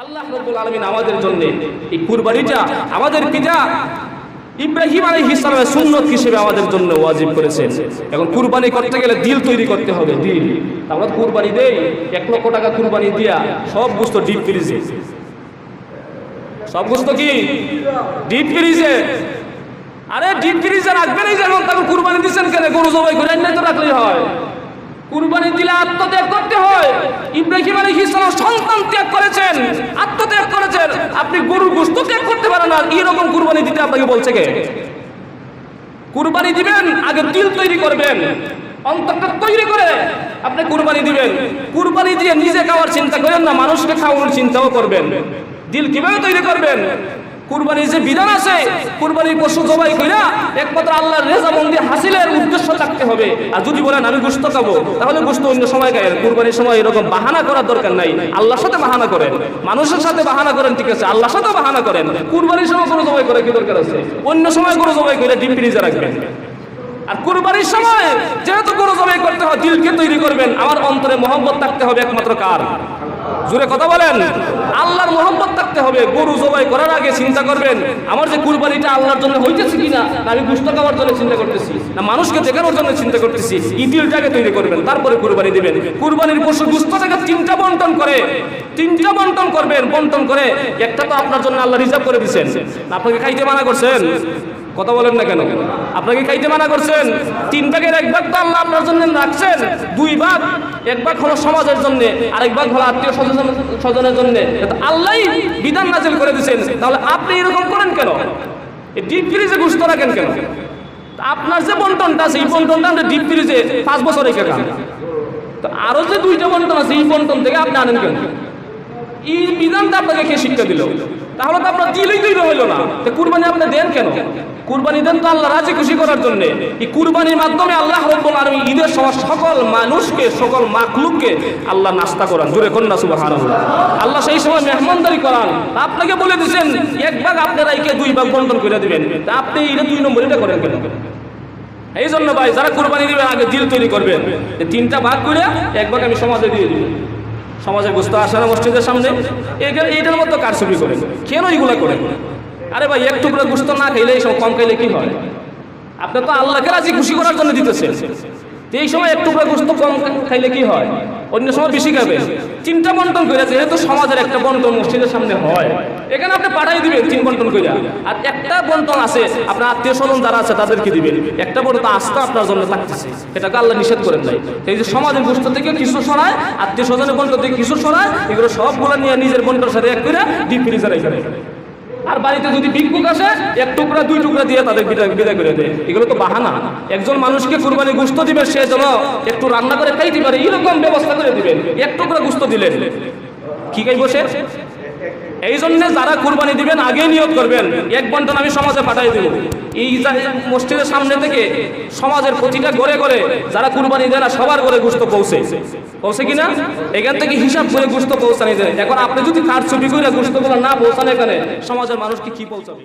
আল্লাহ রব্বুল আলামিন আমাদের জন্য এই কুরবানিটা আমাদের পিতা ইব্রাহিম আলাইহিস সালামের সুন্নত হিসেবে আমাদের জন্য ওয়াজিব করেছেন। এখন কুরবানি করতে গেলে দিল তৈরি করতে হবে, দিল। আমরা কুরবানি দেই, এক লক্ষ টাকা কুরবানি দিয়া সব গোস্ত ডিপ ফ্রিজে। সব গোস্ত কি? ডিপ ফ্রিজে। আরে ডিপ ফ্রিজে রাখবেন এই যেমন তারপর কুরবানি দিচ্ছেন কেন? গরু জবাই করে তো রাখলেই হয়। কুরবানি দিলে আত্মত্যাগ করতে হয়। ইব্রাহিম আলাইহিস সালাম সন্তান ত্যাগ করেছেন, আত্মত্যাগ করেছেন। আপনি গরুর গোশত ত্যাগ করতে পারেন না, এরকম কুরবানি দিতে আপনাকে বলছে কে? কুরবানি দিবেন, আগে দিল তৈরি করবেন, অন্তরটা তৈরি করে আপনি কুরবানি দিবেন। কুরবানি দিয়ে নিজে খাওয়ার চিন্তা করেন না, মানুষকে খাওয়ানোর চিন্তাও করবেন। দিল কীভাবে তৈরি করবেন? কুরবানির যে বিধান আছে, কুরবানির পশু জবাই কইরা একমাত্র আল্লাহর রেজামন্দি হাসিলের উদ্দেশ্য থাকতে হবে। আর যদি বলেন, আমি গোস্ত খাব, তাহলে গোস্ত অন্য সময় খায় কুরবানির সময় এরকম বাহানা করার দরকার নাই। আল্লাহর সাথে বাহানা করেন। মানুষের সাথে বাহানা করেন, ঠিক আছে, আল্লাহর সাথে বাহানা করেন। কুরবানির সময় গরু জবাই করে কি দরকার আছে? অন্য সময় গরু জবাই করে ডিম ফ্রিজে রাখবেন। আর কুরবানির সময় যেহেতু গরু জবাই করতে হয়, দিলকে তৈরি করবেন। আমার অন্তরে মোহাম্মত থাকতে হবে একমাত্র কার? জুড়ে কথা বলেন। আল্লাহর মোহাম্মত থাকতে হবে। গরু জবাই করার আগে চিন্তা করবেন, আমার যে কুরবানিটা আল্লাহর জন্য হইতেছে কিনা আমি গুস্ত খাওয়ার জন্য চিন্তা করতেছি, না মানুষকে দেখানোর জন্য চিন্তা করতেছি এই দিলটাকে তৈরি করবেন, তারপরে কুরবানি দিবেন। কুরবানির পশু গুস্তটাকে তিনটা বন্টন করে, তিনটা বন্টন করবেন, বন্টন করে, একটা তো আপনার জন্য আল্লাহ রিজার্ভ করে দিচ্ছেন আপনাকে খাইতে মানা করছেন? কথা বলেন না কেন? আপনাকে খাইতে মানা করছেন? তিন ভাগের এক ভাগ তো আল্লাহ আপনার জন্য রাখছেন, দুই ভাগ, এক ভাগ হলো সমাজের জন্য, আরেক ভাগ হলো আত্মীয় স্বজন স্বজনের জন্য। আল্লাহ বিধান নাজিল করে দিচ্ছেন তাহলে আপনি এরকম করেন কেন? ডিপ ফ্রিজে গুস্ত রাখেন কেন? আপনার যে বন্টনটা আছে, এই বন্টনটা ডিপ ফ্রিজে পাঁচ বছর রেখে খান তো আরও যে দুইটা বন্টন আছে, এই বন্টন থেকে আপনি আনেন কেন? এই বিধানটা আপনাকে কে শিক্ষা দিল? তাহলে তো আপনার দিলই তৈরি হইল না। তো কুরবানি আপনি দেন কেন? কুরবানি দেন তো আল্লাহ রাজি খুশি করার জন্য। এই কুরবানির মাধ্যমে আল্লাহ রব্বুল আলামিন ঈদের সময় সকল মানুষকে, সকল মাখলুককে আল্লাহ নাস্তা করান। জোরে কন্যা সুবহানাল্লাহ। আল্লাহ সেই সময় মেহমানদারি করান। আপনাকে বলে দিয়েছেন এক ভাগ আপনারা একে দুই ভাগ বন্টন করে দিবেন। তা আপনি এটা দুই নম্বর এটা করেন কেন? এই জন্য ভাই, যারা কুরবানি দিবেন, আগে দিল তৈরি করবেন। তিনটা ভাগ করে এক ভাগ আমি সমাজে দিয়ে দিব। সমাজে বুঝতে আসে না মসজিদের সামনে। এইটা এইটার মতো কারচুপি করে। কেন এইগুলা করে? আরে ভাই, এক টুকরা গুস্ত না খাইলে এইসব কম খাইলে কি হয়? আপনার তো আল্লাহকে রাজি খুশি করার জন্য দিতেছেন। তো এই সময় একটু গুস্ত কম খাইলে কি হয়? অন্য সময় বেশি খাবে। তিনটা বন্টন করে যেহেতু সমাজের একটা বন্টন মসজিদের সামনে হয়, এখানে আপনি পাঠাই দিবেন তিন বন্টন করে আর একটা বন্টন আছে, আপনার আত্মীয় স্বজন যারা আছে তাদেরকে দিবেন। একটা বন্টন আস্থা আপনার জন্য থাকতেছে। এটাকে আল্লাহ নিষেধ করেন নাই। এই যে সমাজের গোষ্ঠ থেকে কিছু সরায়, আত্মীয় স্বজনের বন্টন থেকে কিছু সরায়, এগুলো সবগুলো নিয়ে নিজের বন্টনের সাথে এক করে ডিপ ফ্রিজার এখানে আর বাড়িতে যদি ভিক্ষুক আসে, এক টুকরা, দুই টুকরা দিয়ে তাদের বিদায় করে দেয়। এগুলো তো বাহানা। একজন মানুষকে কুরবানি গুস্ত দিবে, সে যেন একটু রান্না করে খাইতে পারে, এরকম ব্যবস্থা করে দিবেন এক টুকরা গুস্ত দিলেন। কি খাই বসে এই জন্য যারা কুরবানি দিবেন, আগেই নিয়োগ করবেন। এক বন্টন আমি সমাজে পাঠাই দেব। এই মসজিদের সামনে থেকে সমাজের প্রতিটা গড়ে গড়ে যারা কুরবানি দেয় না, সবার গড়ে গুস্ত পৌঁছে। পৌঁছে কিনা? এখান থেকে হিসাব করে গুস্ত পৌঁছানি দেয়। এখন আপনি যদি কার ছবি করে গুস্তগুলো না পৌঁছান এখানে, সমাজের মানুষকে কি পৌঁছাবে?